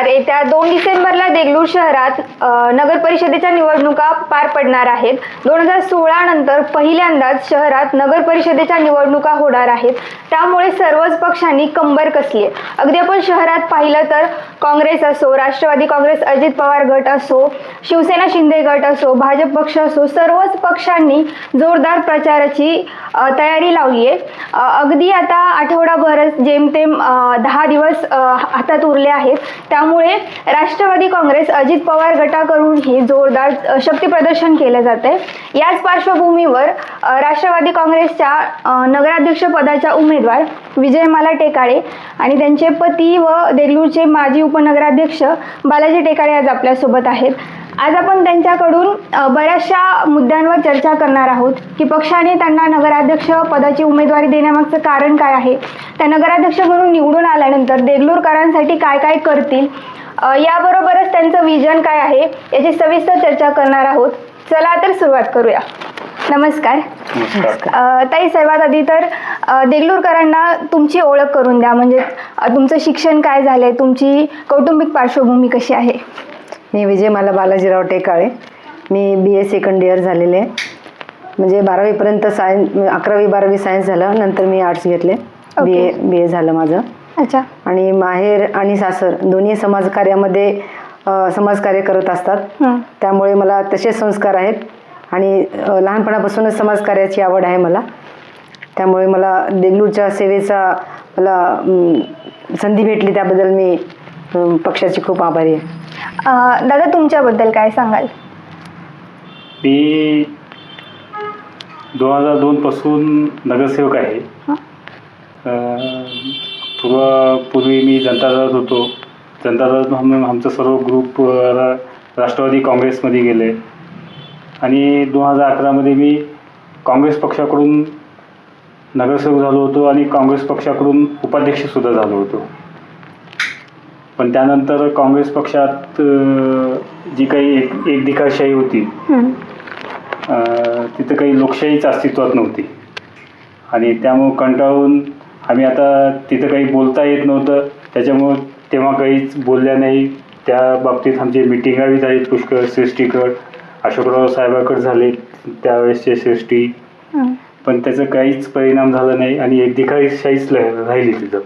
नुसार येत्या दोन डिसेंबरला देगलूर शहरात नगर परिषदेच्या निवडणुका पार पडणार आहेत. दोन हजार सोळा नंतर पहिल्यांदाच शहरात नगर परिषदेच्या निवडणुका होणार आहेत. त्यामुळे सर्वच पक्षांनी कंबर कसली आहे. अगदी आपण शहरात पाहिलं तर काँग्रेस असो राष्ट्रवादी काँग्रेस अजित पवार गट असो शिवसेना शिंदे गट असो भाजप पक्ष असो सर्वच पक्षांनी जोरदार प्रचाराची तयारी लावली आहे. अगदी आता आठवडाभरच जेमतेम दहा दिवस हातात उरले आहेत. त्यामुळे त्यामुळे राष्ट्रवादी काँग्रेस अजित पवार गटाकडूनही जोरदार शक्ती प्रदर्शन केलं जात आहे याच पार्श्वभूमीवर राष्ट्रवादी काँग्रेसच्या नगराध्यक्ष पदाच्या उमेदवार विजयमाला टेकाळे आणि त्यांचे पती व देगलूरचे माजी उपनगराध्यक्ष बालाजी टेकाळे आज आपल्यासोबत आहेत. आज आपण त्यांच्याकडून बऱ्याचशा मुद्द्यांवर चर्चा करणार आहोत की पक्षाने त्यांना नगराध्यक्ष पदाची उमेदवारी देण्यामागचं कारण काय आहे? त्या नगराध्यक्ष म्हणून निवडून आल्यानंतर देगलूरकरांसाठी काय काय करतील? याबरोबरच त्यांचं विजन काय आहे याची सविस्तर चर्चा करणार आहोत. चला तर सुरुवात करूया. नमस्कार. ताई सर्वात आधी तर देगलूरकरांना तुमची ओळख करून द्या. म्हणजे तुमचं शिक्षण काय झालंय? तुमची कौटुंबिक पार्श्वभूमी कशी आहे? मी विजयमाला बालाजीराव टेकाळे. मी बी ए सेकंड इयर झालेले आहे. म्हणजे बारावीपर्यंत सायन्स अकरावी बारावी सायन्स झालं. नंतर मी आर्ट्स घेतले. बी ए बी ए झालं माझं. अच्छा. आणि माहेर आणि सासर दोन्ही समाजकार्यामध्ये समाजकार्य करत असतात. त्यामुळे मला तसेच संस्कार आहेत. आणि लहानपणापासूनच समाजकार्याची आवड आहे मला. त्यामुळे मला देगलूरच्या सेवेचा मला संधी भेटली. त्याबद्दल मी पक्षाची खूप आभारी आहे. अ, दादा तुमच्याबद्दल काय सांगाल? मी दोन हजार दोनपासून नगरसेवक आहे. हं. अं, पूर्व पूर्वी मी जनता दलात होतो. जनता दलात आमचं सर्व ग्रुप अं, रा- राष्ट्रवादी काँग्रेसमध्ये गेले. आणि दोन हजार अकरामध्ये मी काँग्रेस पक्षाकडून नगरसेवक झालो होतो आणि काँग्रेस पक्षाकडून उपाध्यक्षसुद्धा झालो होतो. पण त्यानंतर काँग्रेस पक्षात जी काही एक एकदिकाशाही होती तिथं काही लोकशाहीच अस्तित्वात नव्हती. आणि त्यामुळं कंटाळून आम्ही आता तिथं काही बोलता येत नव्हतं. त्याच्यामुळं तेव्हा काहीच बोलल्या नाही. त्या बाबतीत आमचे मिटिंगाही झालीत पुष्कळ श्रेष्ठीकड अशोकराव साहेबाकडे झाले त्यावेळेसचे श्रेष्ठी. पण त्याचा काहीच परिणाम झाला नाही आणि एक दिखाईशाहीच राहिली तिथं.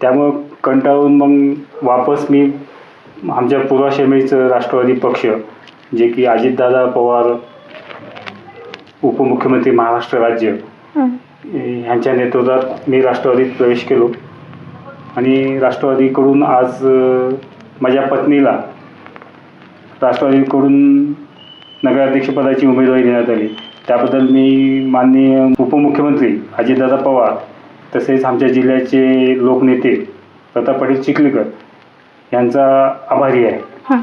त्यामुळं कंटाळून मग वापस मी आमच्या पूर्वाश्रमीचं राष्ट्रवादी पक्ष जे की अजितदादा पवार उपमुख्यमंत्री महाराष्ट्र राज्य. ह्यांच्या नेतृत्वात मी राष्ट्रवादीत प्रवेश केलो आणि राष्ट्रवादीकडून आज माझ्या पत्नीला राष्ट्रवादीकडून नगराध्यक्षपदाची उमेदवारी देण्यात आली त्याबद्दल मी माननीय उपमुख्यमंत्री अजितदादा पवार तसेच आमच्या जिल्ह्याचे लोकनेते प्रताप पाटील चिखलीकर यांचा आभारी आहे. हं.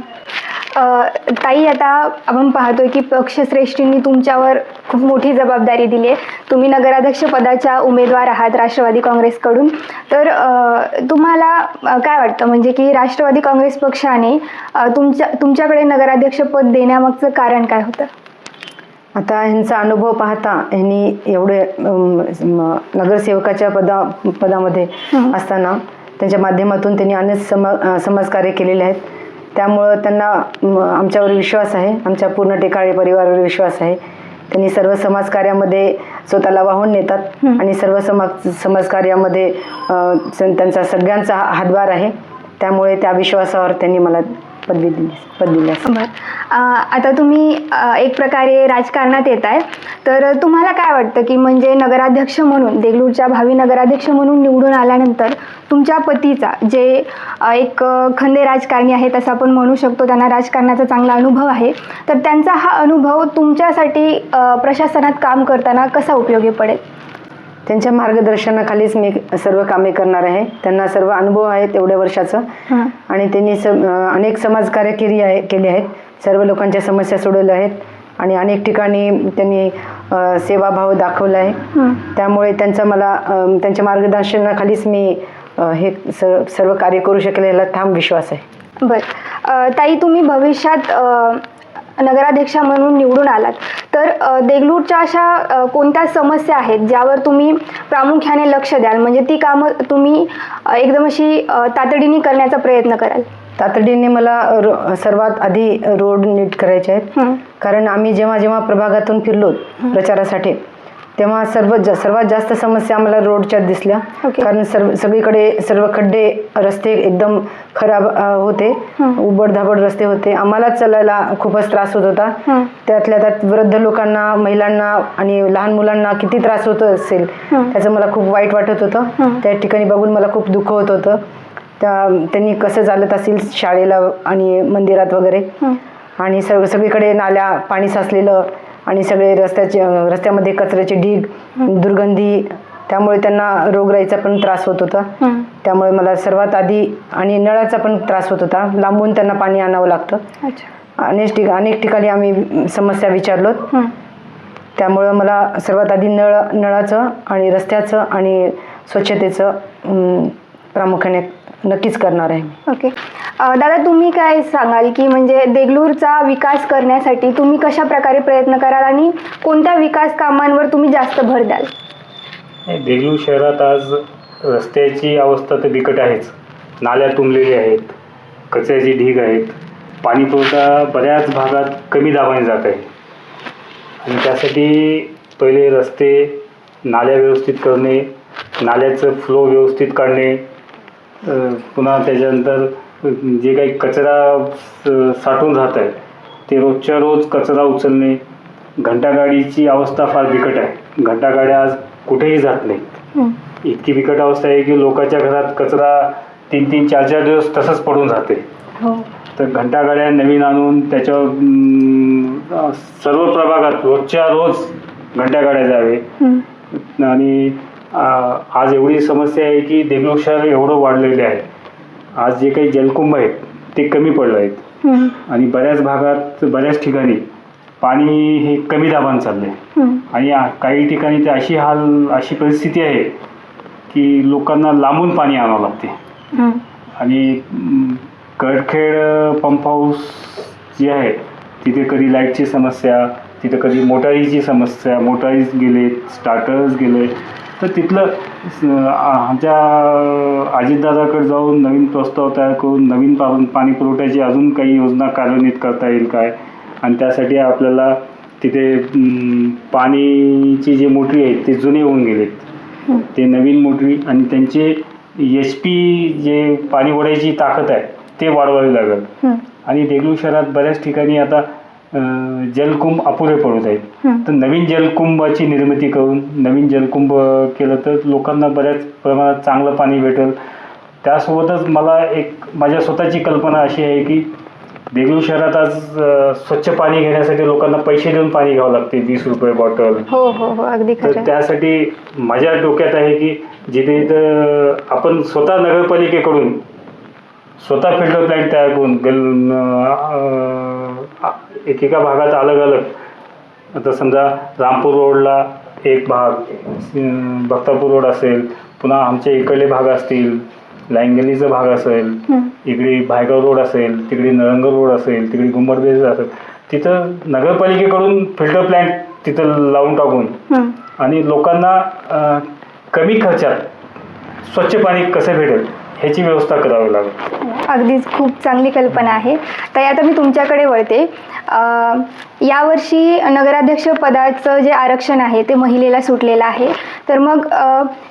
अ, ताई आता आपण पाहतोय की पक्षश्रेष्ठींनी तुमच्यावर खूप मोठी जबाबदारी दिली आहे. तुम्ही नगराध्यक्ष पदाच्या उमेदवार आहात राष्ट्रवादी काँग्रेसकडून. तर अ, तुम्हाला अ, काय वाटतं? म्हणजे की राष्ट्रवादी काँग्रेस पक्षाने अ, तुमच्या तुमच्याकडे नगराध्यक्षपद देण्यामागचं कारण काय होतं? आता ह्यांचा अनुभव पाहता ह्यांनी एवढे अम, म, नगरसेवकाच्या पदा पदामध्ये हं. असताना त्यांच्या माध्यमातून त्यांनी अनेक समा समाजकार्य केलेले आहेत. त्यामुळं त्यांना आमच्यावर विश्वास आहे. आमच्या पूर्ण टेकाळे परिवारावर विश्वास आहे. त्यांनी सर्व समाजकार्यामध्ये स्वतःला वाहून नेतात. आणि सर्व समाज समाजकार्यामध्ये त्यांचा सगळ्यांचा हातभार आहे. त्यामुळे त्या विश्वासावर त्यांनी मला पदवी दिली पदवी बरं आता तुम्ही अ, एक प्रकारे राजकारणात येत आहे तर तुम्हाला काय वाटतं की म्हणजे नगराध्यक्ष म्हणून देगलूरच्या भावी नगराध्यक्ष म्हणून निवडून आल्यानंतर तुमच्या पतीचा जे अ, एक अ, खंदे राजकारणी आहेत असं आपण म्हणू शकतो त्यांना राजकारणाचा चांगला अनुभव आहे. तर त्यांचा हा अनुभव तुमच्यासाठी अ, प्रशासनात काम करताना कसा उपयोगी पडेल? त्यांच्या मार्गदर्शनाखालीच मी सर्व कामे करणार आहे. त्यांना सर्व अनुभव आहेत एवढ्या वर्षाचं. आणि त्यांनी अनेक समाजकार्य केली आहे केली आहेत. सर्व लोकांच्या समस्या सोडवल्या आहेत. आणि अनेक ठिकाणी त्यांनी सेवाभाव दाखवला आहे. त्यामुळे त्यांचा मला त्यांच्या मार्गदर्शनाखालीच मी हे सर्व कार्य करू शकेल याला ठाम विश्वास आहे. बरं. ताई तुम्ही भविष्यात नगराध्यक्षा म्हणून निवडून आलात. तर देगलूरच्या अशा कोणत्या समस्या आहेत ज्यावर तुम्ही प्रामुख्याने लक्ष द्याल? म्हणजे ती कामं तुम्ही एकदम अशी तातडीने करण्याचा प्रयत्न कराल. तातडीने मला सर्वात आधी रोड नीट करायचे आहेत. कारण आम्ही जेव्हा जेव्हा प्रभागातून फिरलो प्रचारासाठी तेव्हा सर्व जा- सर्वात जास्त समस्या आम्हाला रोडच्या दिसल्या. ओके. कारण सर्व सगळीकडे सर्व खड्डे रस्ते एकदम खराब होते. उबडधाबड रस्ते होते. आम्हाला चालायला खूपच त्रास होत होता. त्यातल्या त्यात वृद्ध लोकांना महिलांना आणि लहान मुलांना किती त्रास होत असेल त्याचं मला खूप वाईट वाटत होतं. त्या ठिकाणी बघून मला खूप दुःख होत होतं. त्या त्यांनी कसं चालत असेल शाळेला आणि मंदिरात वगैरे. आणि सर्व सगळीकडे नाल्या पाणी साचलेलं आणि सगळे रस्त्याचे रस्त्यामध्ये कचऱ्याचे ढीग दुर्गंधी त्यामुळे त्यांना रोगराईचा पण त्रास होत होता. त्यामुळे मला सर्वात आधी आणि नळाचा पण त्रास होत होता. लांबून त्यांना पाणी आणावं लागतं. अनेक ठिक अनेक ठिकाणी आम्ही समस्या विचारलोत हं. त्यामुळं मला सर्वात आधी नळ नळाचं आणि रस्त्याचं आणि स्वच्छतेचं प्रामुख्याने नक्कीच करणार आहे ओके. दादा तुम्ही काय सांगाल की म्हणजे देगलूरचा विकास करण्यासाठी तुम्ही कशा प्रकारे प्रयत्न कराल आणि कोणत्या विकास कामांवर तुम्ही जास्त भर द्याल? नाही, देगलूर शहरात आज रस्त्याची अवस्था तर बिकट आहेच. नाल्या तुंबलेल्या आहेत कचऱ्याची ढीग आहेत पाणीपुरवठा बऱ्याच भागात कमी दाबाने जात आहे. आणि त्यासाठी पहिले रस्ते नाल्या व्यवस्थित करणे नाल्याचं फ्लो व्यवस्थित काढणे पुन्हा त्याच्यानंतर जे काही कचरा स- साठून राहत आहे ते रोजच्या रोज कचरा उचलणे घंटागाडीची अवस्था फार बिकट आहे. घंटागाड्या आज कुठेही जात नाहीत. इतकी बिकट अवस्था आहे की लोकांच्या घरात कचरा तीन तीन चार चार दिवस तसंच पडून राहते हो तर घंटागाड्या नवीन आणून त्याच्यावर अं, सर्व प्रभागात रोजच्या रोज घंटागाड्या जावे. आणि आज एवढी समस्या आहे की देगलूर शहर एवढं वाढलेले आहे आज जे काही जलकुंभ आहेत ते कमी पडले आहेत हं. आणि बऱ्याच भागात बऱ्याच ठिकाणी पाणी हे कमी दाबानं चाललं आहे हं. आणि आ- काही ठिकाणी तर अशी हाल अशी परिस्थिती आहे की लोकांना लांबून पाणी आणावं लागते हं. आणि म, कडखेड पंप हाऊस जे आहे तिथे कधी लाईटची समस्या तिथे कधी मोटारीची समस्या मोटारीज गेले स्टार्टर्स गेले तर तिथलं स- आ- आमच्या अजितदादाकडे जाऊन नवीन प्रस्ताव तयार करून नवीन पा पाणी पुरवठ्याची अजून काही योजना कार्यान्वित करता येईल काय आणि त्यासाठी आपल्याला तिथे पाणीची जे मोटरी आहेत ते जुने होऊन गेलेत. ते नवीन मोटरी आणि त्यांचे एच पी जे पाणी ओढायची ताकद आहे ते वाढवावी लागेल. आणि देगलूर शहरात बऱ्याच ठिकाणी आता जलकुंभ अपुरे पडत आहेत. तर नवीन जलकुंभाची निर्मिती करून नवीन जलकुंभ केलं तर लोकांना बऱ्याच प्रमाणात चांगलं पाणी भेटेल. त्यासोबतच मला एक माझ्या स्वतःची कल्पना अशी आहे की देगलूर शहरात आज स्वच्छ पाणी घेण्यासाठी लोकांना पैसे देऊन पाणी घ्यावं लागते वीस रुपये बॉटल हो हो हो अगदी तर खरं. त्यासाठी माझ्या डोक्यात आहे की जिथे इथं आपण स्वतः नगरपालिकेकडून स्वतः फिल्टर प्लॅन्ट तयार करून गल अं, एकेका भागात अलग अलग आता समजा रामपूर रोडला एक भाग अं, बख्तापूर रोड असेल पुन्हा आमचे इकडले भाग असतील लाईंगलीचा भाग असेल. इकडे भायगाव रोड असेल तिकडे नरंग रोड असेल तिकडे गुंबरबेज असेल तिथं नगरपालिकेकडून फिल्टर प्लॅन्ट तिथं लावून टाकून. आणि लोकांना कमी खर्चात स्वच्छ पाणी कसं भेटेल ह्याची व्यवस्था करावी लागेल. अगदीच खूप चांगली कल्पना आहे. तर आता मी तुमच्याकडे वळते. यावर्षी नगराध्यक्ष पदाचं जे आरक्षण आहे ते महिलेला सुटलेलं आहे. तर मग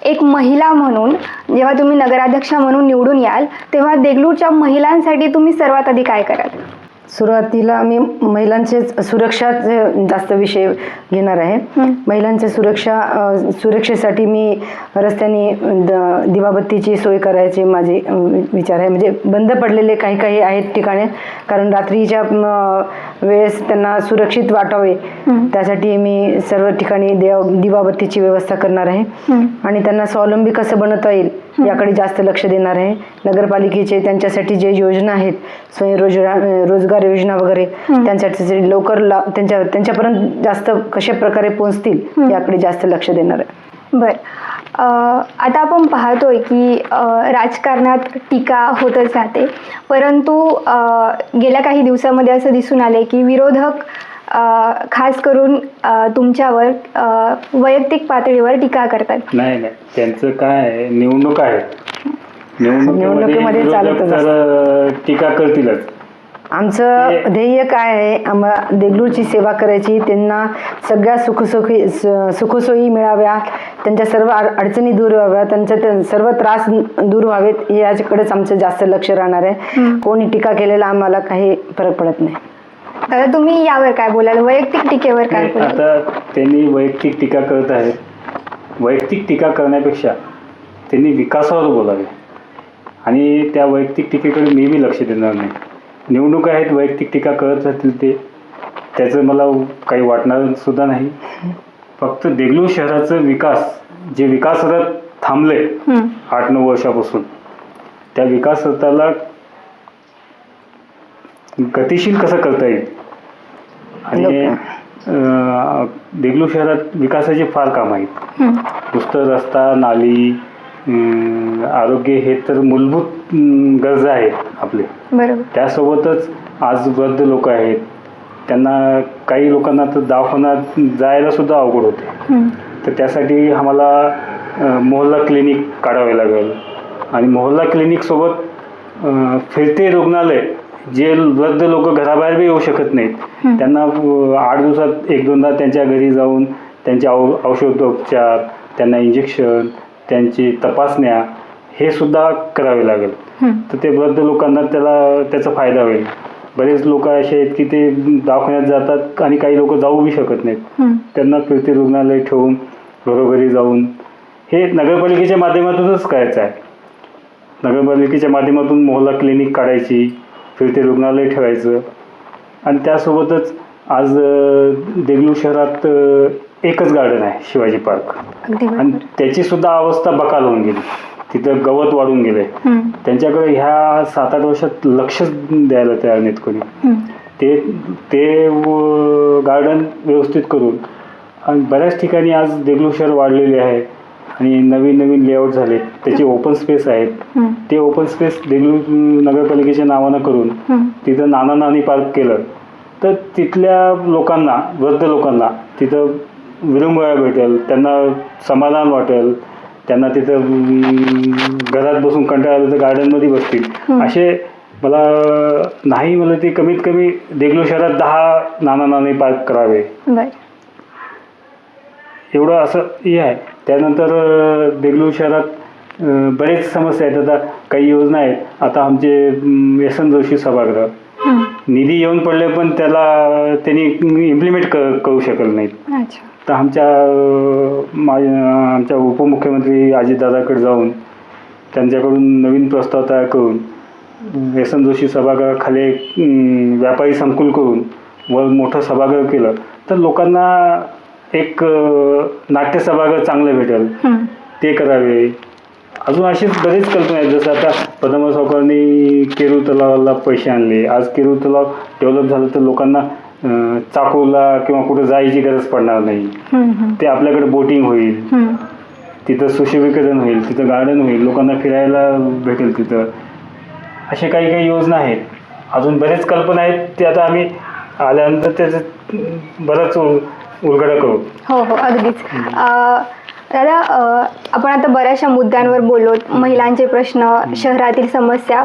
एक महिला म्हणून जेव्हा तुम्ही नगराध्यक्ष म्हणून निवडून याल तेव्हा देगलूरच्या महिलांसाठी तुम्ही सर्वात आधी काय कराल? सुरुवातीला मी महिलांचे सुरक्षाचे जास्त विषय घेणार आहे. महिलांच्या सुरक्षा सुरक्षेसाठी मी रस्त्याने दिवाबत्तीची सोय करायची माझी विचार आहे म्हणजे बंद पडलेले काही काही आहेत ठिकाणे कारण रात्रीच्या वेळेस त्यांना सुरक्षित वाटावे. त्यासाठी मी सर्व ठिकाणी देव दिवाबत्तीची व्यवस्था करणार आहे. आणि त्यांना स्वावलंबी कसं बनवता येईल याकडे जास्त लक्ष देणार आहे. नगरपालिकेचे त्यांच्यासाठी जे योजना आहेत स्वयंरोजगार रोजगार योजना वगैरे त्यांच्यासाठी लवकर त्यांच्या त्यांच्यापर्यंत जास्त कशा प्रकारे पोहोचतील याकडे जास्त लक्ष देणार आहे. बर. आता आपण पाहतोय की राजकारणात टीका होतच राहते. परंतु गेल्या काही दिवसामध्ये असं दिसून आले की विरोधक खास करून तुमच्यावर वैयक्तिक पातळीवर टीका करतात. नाही नाही. त्यांचं काय आहे निवडणूक आहे. निवडणुकीमध्ये चालतच तर टीका करतीलच. आमचं ध्येय काय आहे? आम्हाला देगलूरची सेवा करायची त्यांना सगळ्या सुखसुखी सुखसोयी मिळाव्या त्यांच्या सर्व अड- अडचणी दूर व्हाव्या त्यांच्या सर्व त्रास दूर व्हावेत याच्याकडेच आमचं जास्त लक्ष राहणार आहे. कोणी टीका केलेला आम्हाला काही फरक पडत नाही. दादा तुम्ही यावर काय बोलाल? वैयक्तिक टीकेवर काय बोलाल? आता त्यांनी वैयक्तिक टीका करत आहेत वैयक्तिक टीका करण्यापेक्षा त्यांनी विकासावर बोलावे. आणि त्या वैयक्तिक टीकेकडे मी बी लक्ष देणार नाही. निवडणूक आहेत वैयक्तिक टीका करत राहतील ते. त्याचं मला काही वाटणार सुद्धा नाही. फक्त देगलूर शहराचं विकास जे विकासरथ थांबले आठ नऊ वर्षापासून त्या विकास रथाला गतिशील कसं करता येईल? आणि अं, देगलूर शहरात विकासाचे फार काम आहेत. नुसतं रस्ता नाली आरोग्य हे तर मूलभूत गरजा आहेत आपले. त्यासोबतच आज वृद्ध लोक आहेत. त्यांना काही लोकांना तर दवाखान्यात जायला सुद्धा अवघड होते. तर त्यासाठी आम्हाला मोहल्ला क्लिनिक काढावे लागेल. आणि मोहल्ला क्लिनिकसोबत फिरते रुग्णालय जे वृद्ध लोक घराबाहेर बी येऊ शकत नाहीत. त्यांना आठ दिवसात एक दोनदा त्यांच्या घरी जाऊन त्यांचे औ औषधोपचार त्यांना इंजेक्शन त्यांची तपासण्या हे सुद्धा करावे लागेल. तर ते वृद्ध लोकांना त्याला त्याचा फायदा होईल. बरेच लोक असे आहेत की ते दवाखान्यात जातात आणि काही लोक जाऊ बी शकत नाहीत. त्यांना फिरते रुग्णालय ठेवून घरोघरी जाऊन हे नगरपालिकेच्या माध्यमातूनच करायचं आहे. नगरपालिकेच्या माध्यमातून मोहल्ला क्लिनिक काढायची फिरते रुग्णालय ठेवायचं. आणि त्यासोबतच आज अ, देगलूर शहरात एकच गार्डन आहे शिवाजी पार्क आणि त्याची सुद्धा अवस्था बकाल होऊन गेली. तिथं गवत वाढून गेले. त्यांच्याकडे ह्या सात आठ वर्षात लक्ष द्यायला तयार नाहीत कोणी. ते ते गार्डन व्यवस्थित करून आणि बऱ्याच ठिकाणी आज देगलूर शहर वाढलेले आहे. आणि नवीन नवीन लेआउट झाले त्याचे ओपन स्पेस आहेत. ते ओपन स्पेस देगलूर नगरपालिकेच्या नावानं करून तिथं नाना नानी पार्क केलं. तर तिथल्या लोकांना वृद्ध लोकांना तिथं विरंगुळा भेटेल त्यांना समाधान वाटेल त्यांना तिथं घरात बसून कंटाळा आला तर गार्डनमध्ये बसतील. असे मला नाही मला ते कमीत कमी देगलूर शहरात दहा नाना नानी पार्क करावे. एवढं असं हे आहे. त्यानंतर देगलूर शहरात बरेच समस्या आहेत. आता काही योजना आहेत. आता आमचे यशवंत जोशी सभागृह. निधी येऊन पडले पण त्याला त्यांनी इम्प्लिमेंट क करू शकल नाहीत. तर आमच्या आमच्या उपमुख्यमंत्री अजितदादाकडे जाऊन त्यांच्याकडून नवीन प्रस्ताव तयार करून यशवंत जोशी सभागृहाखाली व्यापारी संकुल करून वर मोठं सभागृह केलं. तर लोकांना एक नाट्य सभागृह चांगलं भेटेल. ते करावे. अजून अशीच बरेच कल्पना आहेत. जसं आता पद्मा सावकारनी केरू तलावाला पैसे आणले. आज केरू तलाव डेव्हलप झालं तर लोकांना अं, चाकूरला किंवा कुठं जायची गरज पडणार नाही. ते आपल्याकडे बोटिंग होईल. तिथं सुशोभीकरण होईल. तिथं गार्डन होईल. लोकांना फिरायला भेटेल तिथं. असे काही काही योजना आहेत. अजून बरेच कल्पना आहेत. ते आता आम्ही आल्यानंतर त्याचं बराच उलगडा करू. हो हो अगदीच. अं दादा आपण आता बऱ्याचशा मुद्द्यांवर बोललो महिलांचे प्रश्न शहरातील समस्या.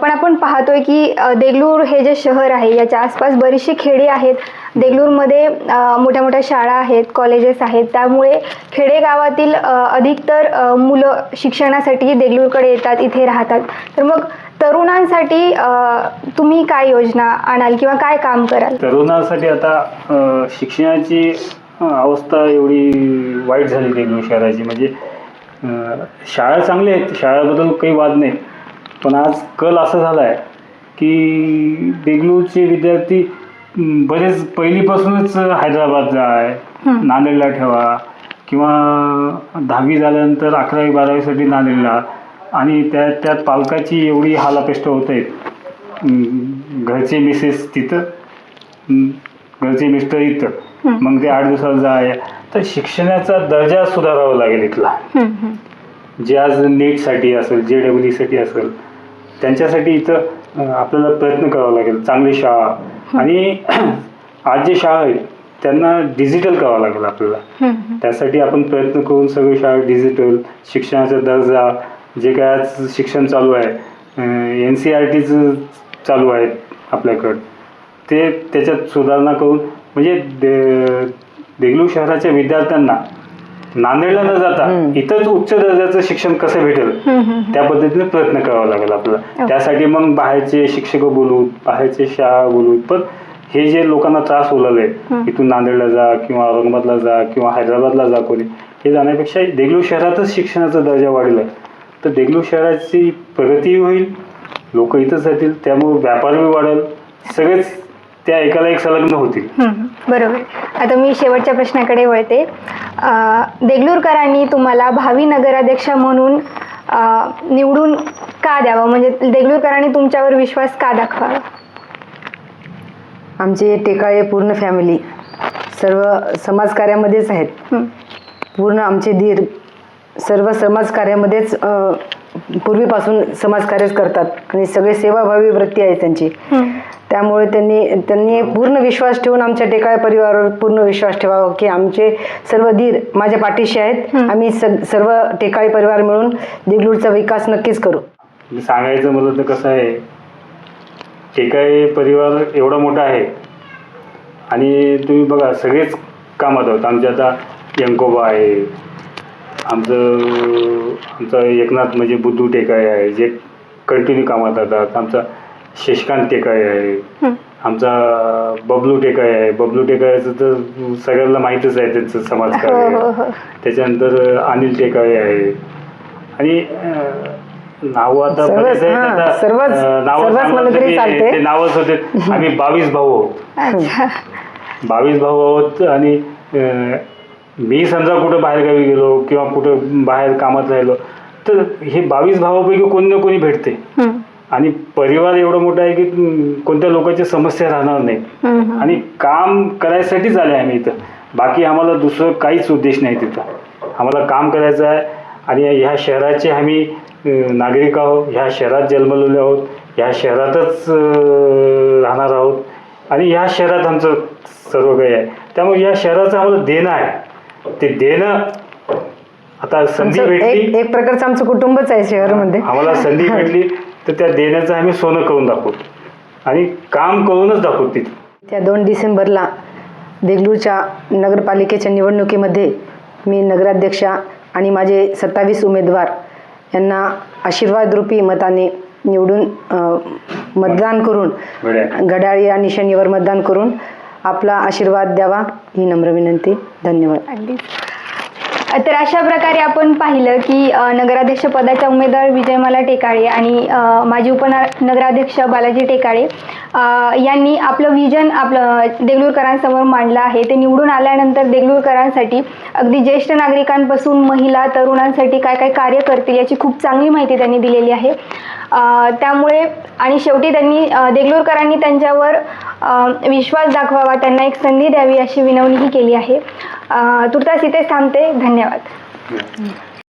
पण आपण पाहतोय की देगलूर हे जे शहर आहे याच्या आसपास बरीचशी खेडे आहेत. देगलूरमध्ये अ, मोठ्या मोठ्या शाळा आहेत कॉलेजेस आहेत. त्यामुळे खेडेगावातील अधिकतर मुलं शिक्षणासाठी देगलूरकडे येतात इथे राहतात. तर मग तरुणांसाठी तुम्ही काय योजना आणाल किंवा काय काम कराल? तरुणांसाठी आता शिक्षणाची अवस्था एवढी वाईट झाली देगलूर शहराची. म्हणजे शाळा चांगल्या आहेत शाळेबद्दल काही वाद नाही. पण आज कल असा झाला आहे की देगलूरचे विद्यार्थी बरेच पहिलीपासूनच हैदराबादला आहे. नांदेडला ठेवा. किंवा दहावी झाल्यानंतर अकरावी बारावीसाठी नांदेडला. आणि त्या त्यात पालकाची एवढी हालापेष्ट होत. आहेत घरचे मिसेस तिथं घरचे मिस्टर इथं. मग ते आठ दिवसाला जाय. तर शिक्षणाचा दर्जा सुधारावा लागेल इथला. जे आज नीटसाठी असेल जे डब्ल्यू साठी असेल त्यांच्यासाठी इथं आपल्याला प्रयत्न करावा लागेल. चांगली शाळा. आणि आज जे शाळा आहेत त्यांना डिजिटल करावं लागेल आपल्याला. त्यासाठी आपण प्रयत्न करून सगळी शाळा डिजिटल शिक्षणाचा दर्जा जे काय आज शिक्षण चालू आहे एन सी आर टीचं चालू आहे आपल्याकडं. ते त्याच्यात सुधारणा करून म्हणजे दे देगलूर शहराच्या विद्यार्थ्यांना नांदेडला न जाता. इथंच उच्च दर्जाचं शिक्षण कसं भेटेल. त्या पद्धतीने प्रयत्न करावा लागेल आपल्याला. त्यासाठी मग बाहेरचे शिक्षक बोलू बाहेरचे शाळा बोलू पण हे जे लोकांना त्रास उरलेले इथून नांदेडला जा किंवा औरंगाबादला जा किंवा हैदराबादला जा कोणी हे जाण्यापेक्षा देगलूर शहरातच शिक्षणाचा दर्जा वाढला. तर देगलूर शहराची प्रगतीही होईल लोक इथंच राहतील त्यामुळे व्यापारही वाढेल सगळेच त्या एकाला एक संलग्न होतील. हम्म, बरोबर. आता मी शेवटच्या प्रश्नाकडे वळते. देगलूरकरांनी तुम्हाला भावी नगराध्यक्ष म्हणून निवडून का द्यावं? म्हणजे देगलूरकरांनी तुमच्यावर विश्वास का दाखवावा? आमचे टेकाळे पूर्ण फॅमिली सर्व समाजकार्यामध्येच आहेत. पूर्ण आमचे धीर सर्व समाजकार्यामध्येच पूर्वीपासून समाजकार्यच करतात. आणि सगळे सेवाभावी वृत्ती आहे त्यांची. त्यामुळे त्यांनी त्यांनी पूर्ण विश्वास ठेवून आमच्या टेकाळे परिवारावर पूर्ण विश्वास ठेवावा की आमचे सर्व धीर माझ्या पाठीशी आहेत. आम्ही सर्व टेकाळे परिवार मिळून देगलूरचा विकास नक्कीच करू. म्हणजे सांगायचं म्हणलं तर कसं आहे टेकाई परिवार एवढा मोठा आहे. आणि तुम्ही बघा सगळेच कामात आहोत. आमचे आता यंकोबा आहे आमचं आमचं एकनाथ म्हणजे बुद्धू टेकाई आहे जे कंटिन्यू कामात येतात आमचा शशिकांत टेकाई आहे. आमचा बबलू टेकाई आहे. बबलू टेकायचं तर सगळ्यांना माहीतच आहे त्यांचं हो समाजकार्य. हो हो त्याच्यानंतर अनिल टेकाळे आहे. आणि नावं आता बरेच आहेत. हां, नावं चालते. ते नावच होते. आम्ही बावीस भाऊ आहोत. बावीस भाऊ आहोत आणि मी समजा कुठं बाहेरगावी गेलो किंवा कुठं बाहेर कामात राहिलो तर हे बावीस भावापैकी कोणी ना कोणी भेटते. आणि परिवार एवढा मोठा आहे की कोणत्या लोकांची समस्या राहणार नाही. आणि काम करायसाठीच आले आम्ही इथं. बाकी आम्हाला दुसरं काहीच उद्देश नाही तिथं. आम्हाला काम करायचं आहे आणि ह्या शहराचे आम्ही नागरिक आहोत. ह्या शहरात जन्मलेले आहोत. ह्या शहरातच राहणार आहोत. आणि ह्या शहरात आमचं सर्व काही आहे. त्यामुळे या शहराचं आम्हाला देणं आहे. ते देणं आता संधी आमचं एक भेटली. एक प्रकारचं आमचं कुटुंबच आहे शहरामध्ये. आम्हाला संधी भेटली तर त्या देण्याचं आम्ही सोनं करून दाखवतो. आणि काम करूनच दाखवतो तिथं. त्या दोन डिसेंबरला देगलूरच्या नगरपालिकेच्या निवडणुकीमध्ये मी नगराध्यक्षा आणि माझे सत्तावीस उमेदवार यांना आशीर्वादरूपी मताने निवडून अ, मतदान करून घड्याळ. या निशाणीवर मतदान करून आपला आशीर्वाद द्यावा ही नम्र विनंती. धन्यवाद. अगदीच. तर अशा प्रकारे आपण पाहिलं की नगराध्यक्ष पदाच्या उमेदवार विजयमाला टेकाळे आणि माजी उपना नगराध्यक्ष बालाजी टेकाळे यांनी आपलं विजन आपलं देगलूरकरांसमोर मांडलं आहे. ते निवडून आल्यानंतर देगलूरकरांसाठी अगदी ज्येष्ठ नागरिकांपासून महिला तरुणांसाठी काय काय कार्य करतील याची खूप चांगली माहिती त्यांनी दिलेली आहे. त्यामुळे आणि शेवटी त्यांनी देगलूरकरांनी त्यांच्यावर विश्वास दाखवावा त्यांना एक संधी द्यावी अशी विनवणीही केली आहे. तुर्तास इथेच थांबते. धन्यवाद.